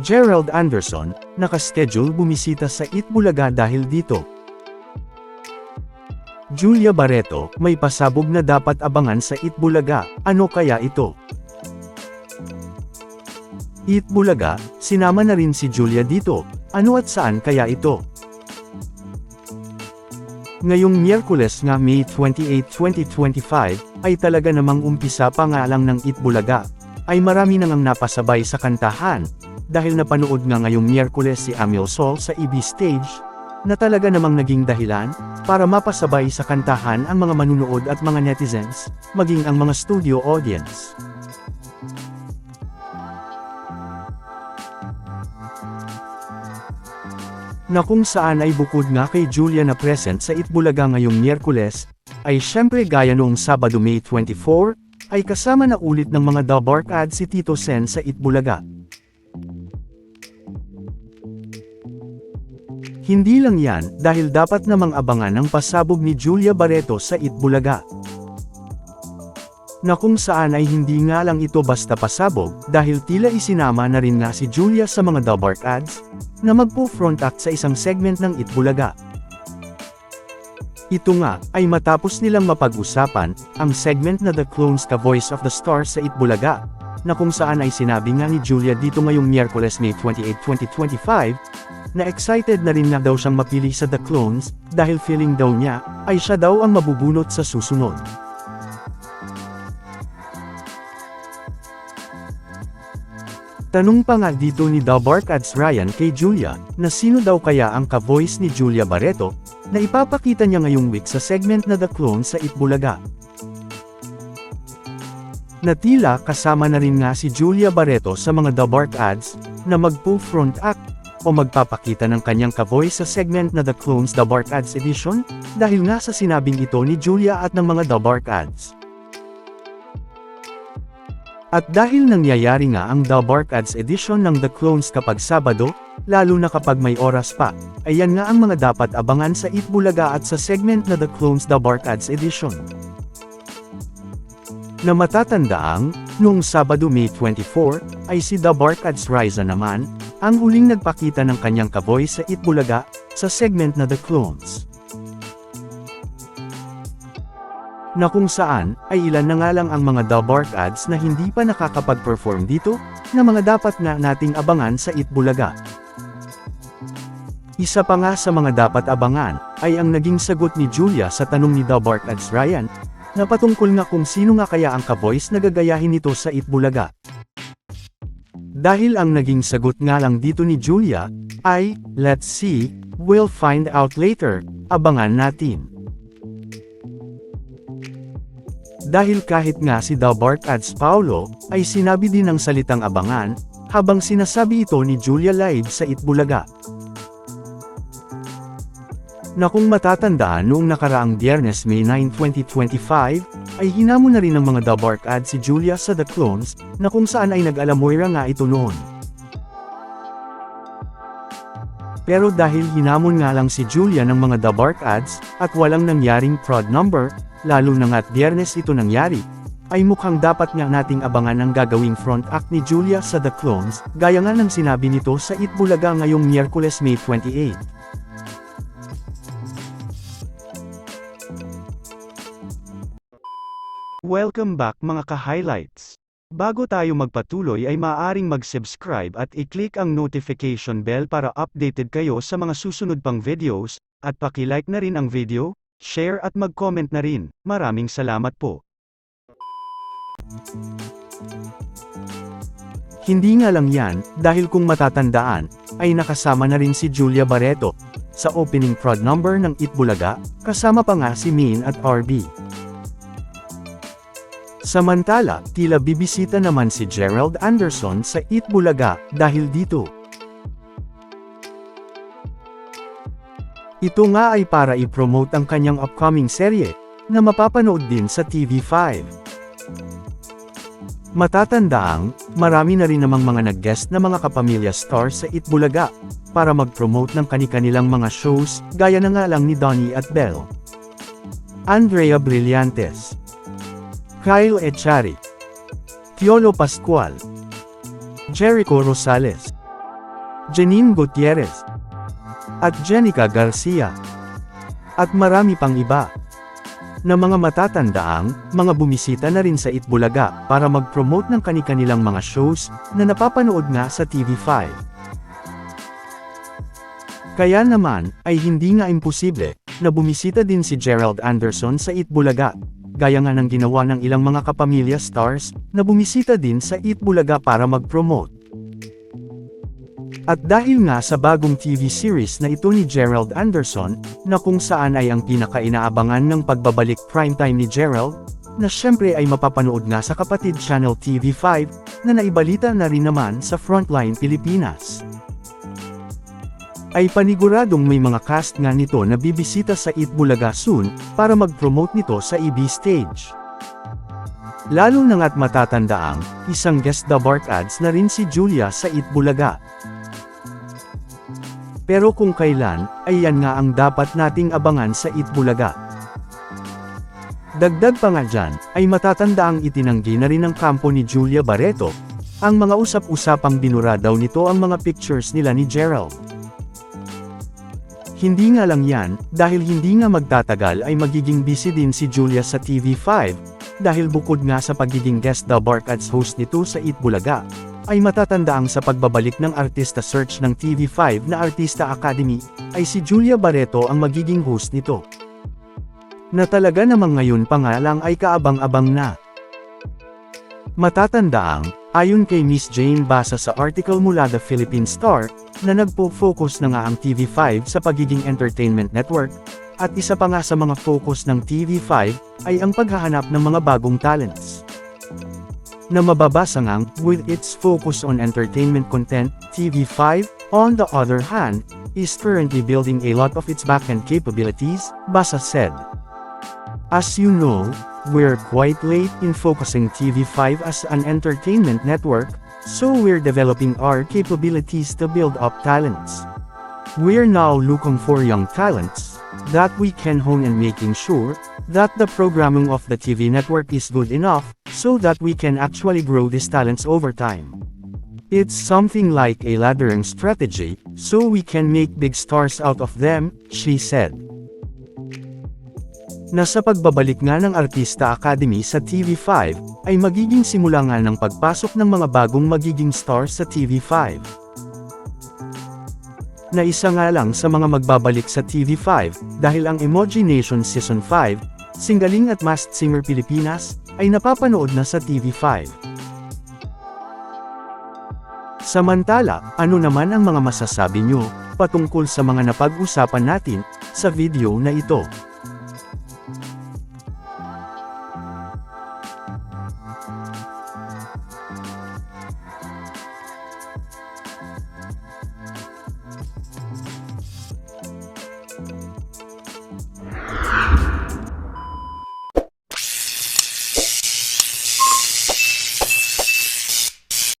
Gerald Anderson, nakaschedule bumisita sa Itbulaga dahil dito. Julia Barreto, may pasabog na dapat abangan sa Itbulaga, ano kaya ito? Itbulaga, sinama na rin si Julia dito, ano at saan kaya ito? Ngayong Miyerkules nga May 28, 2025, ay talaga namang umpisa pa nga lang ng Itbulaga, ay marami nang ang napasabay sa kantahan, dahil napanood nga ngayong Miyerkules si Amil Sol sa EB stage, na talaga namang naging dahilan, para mapasabay sa kantahan ang mga manunood at mga netizens, maging ang mga studio audience. Na kung saan ay bukod nga kay Julia na present sa Itbulaga ngayong Miyerkules, ay syempre gaya noong Sabado May 24, ay kasama na ulit ng mga The Bark ad si Tito Sen sa Itbulaga. Hindi lang yan, dahil dapat namang abangan ang pasabog ni Julia Barreto sa Itbulaga. Na kung saan ay hindi nga lang ito basta pasabog, dahil tila isinama na rin nga si Julia sa mga The Bark ads, na magpo-front act sa isang segment ng Itbulaga. Ito nga, ay matapos nilang mapag-usapan, ang segment na The Clones Ka Voice of the Stars sa Itbulaga, na kung saan ay sinabi nga ni Julia dito ngayong Miyerkules May 28, 2025, na excited na rin na daw siyang mapili sa The Clones, dahil feeling daw niya, ay siya daw ang mabubunot sa susunod. Tanong pa nga dito ni The Bark Ads Ryan kay Julia, na sino daw kaya ang ka-voice ni Julia Barreto, na ipapakita niya ngayong week sa segment na The Clone sa Itbulaga. Natila kasama na rin nga si Julia Barreto sa mga The Bark Ads, na mag-full front act, o magpapakita ng kanyang ka-voice sa segment na The Clones The Bark Ads Edition, dahil nga sa sinabing ito ni Julia at ng mga The Bark Ads. At dahil nangyayari nga ang The Bark Ads edition ng The Clones kapag Sabado, lalo na kapag may oras pa, ayan nga ang mga dapat abangan sa Itbulaga at sa segment na The Clones The Bark Ads edition. Na matatandaang, noong Sabado May 24, ay si The Bark Ads Riza naman, ang huling nagpakita ng kanyang kaboy sa Itbulaga, sa segment na The Clones. Na kung saan, ay ilan na nga lang ang mga The Bark ads na hindi pa nakakapag-perform dito, na mga dapat na nating abangan sa Itbulaga. Isa pa nga sa mga dapat abangan, ay ang naging sagot ni Julia sa tanong ni The Bark ads Ryan, na patungkol nga kung sino nga kaya ang ka-voice na gagayahin nito sa Itbulaga. Dahil ang naging sagot nga lang dito ni Julia, ay, let's see, we'll find out later, abangan natin. Dahil kahit nga si Bark Ads Paulo, ay sinabi din ng salitang abangan, habang sinasabi ito ni Julia Live sa Itbulaga. Na kung matatandaan noong nakaraang biyernes May 9, 2025, ay hinamon na rin ng mga The Bark Ads si Julia sa The Clones, na kung saan ay nag-alamoyra nga ito noon. Pero dahil hinamon nga lang si Julia ng mga The Bark Ads, at walang nangyaring prod number, lalo na nga't biyernes ito nangyari, ay mukhang dapat nga nating abangan ang gagawing front act ni Julia sa The Clones, gaya nga ng sinabi nito sa Itbulaga ngayong Miyerkules May 28. Welcome back mga ka-highlights! Bago tayo magpatuloy ay maaaring mag-subscribe at i-click ang notification bell para updated kayo sa mga susunod pang videos, at paki-like na rin ang video, share at mag-comment na rin. Maraming salamat po. Hindi nga lang yan, dahil kung matatandaan, ay nakasama na rin si Julia Barreto, sa opening prod number ng Itbulaga, kasama pa nga si Min at RB. Samantala, tila bibisita naman si Gerald Anderson sa Itbulaga, dahil dito. Ito nga ay para i-promote ang kanyang upcoming serye, na mapapanood din sa TV5. Matatandaang, marami na rin namang mga nag-guest na mga kapamilya stars sa Itbulaga, para mag-promote ng kani-kanilang mga shows, gaya na nga lang ni Donnie at Belle. Andrea Brillantes Kyle Echari. Tiolo Pascual. Jericho Rosales. Janine Gutierrez, at Jenica Garcia, at marami pang iba. Na mga matatandaang, mga bumisita na rin sa Itbulaga para mag-promote ng kani-kanilang mga shows na napapanood nga sa TV5. Kaya naman, ay hindi nga imposible, na bumisita din si Gerald Anderson sa Itbulaga, gaya nga ng ginawa ng ilang mga kapamilya stars, na bumisita din sa Itbulaga para mag-promote. At dahil nga sa bagong TV series na ito ni Gerald Anderson, na kung saan ay ang pinaka-inaabangan ng pagbabalik primetime ni Gerald, na syempre ay mapapanood nga sa kapatid channel TV5, na naibalita na rin naman sa Frontline Pilipinas. Ay paniguradong may mga cast nga nito na bibisita sa Itbulaga soon, para mag-promote nito sa EB stage. Lalo na nga't matatandaang, isang guest the bark ads na rin si Julia sa Itbulaga. Pero kung kailan, ay yan nga ang dapat nating abangan sa Itbulaga. Dagdag pa nga dyan, ay matatandaang itinanggi na rin ng kampo ni Julia Barreto, ang mga usap-usapang binura daw nito ang mga pictures nila ni Gerald. Hindi nga lang yan, dahil hindi nga magtatagal ay magiging busy din si Julia sa TV5, dahil bukod nga sa pagiging guest the Bark Ads host nito sa Itbulaga, ay matatandaang sa pagbabalik ng artista search ng TV5 na Artista Academy, ay si Julia Barreto ang magiging host nito. Na talaga namang ngayon pa nga lang ay kaabang-abang na. Matatandaang, ayon kay Miss Jane basa sa article mula The Philippine Star, na nagpo-focus na nga ang TV5 sa pagiging entertainment network, at isa pa nga sa mga focus ng TV5, ay ang paghahanap ng mga bagong talents. Na mababasa ngang, with its focus on entertainment content, TV5, on the other hand, is currently building a lot of its backend capabilities, Basa said. As you know, we're quite late in focusing TV5 as an entertainment network, so we're developing our capabilities to build up talents. We're now looking for young talents that we can hone and making sure that the programming of the TV network is good enough so that we can actually grow these talents over time. It's something like a laddering strategy, so we can make big stars out of them, she said. Na sa pagbabalik nga ng Artista Academy sa TV5, ay magiging simula nga ng pagpasok ng mga bagong magiging stars sa TV5. Na isa nga lang sa mga magbabalik sa TV5, dahil ang Emoji Nation Season 5, Singaling at Masked Singer Pilipinas, ay napapanood na sa TV5. Samantala, ano naman ang mga masasabi nyo, patungkol sa mga napag-usapan natin, sa video na ito?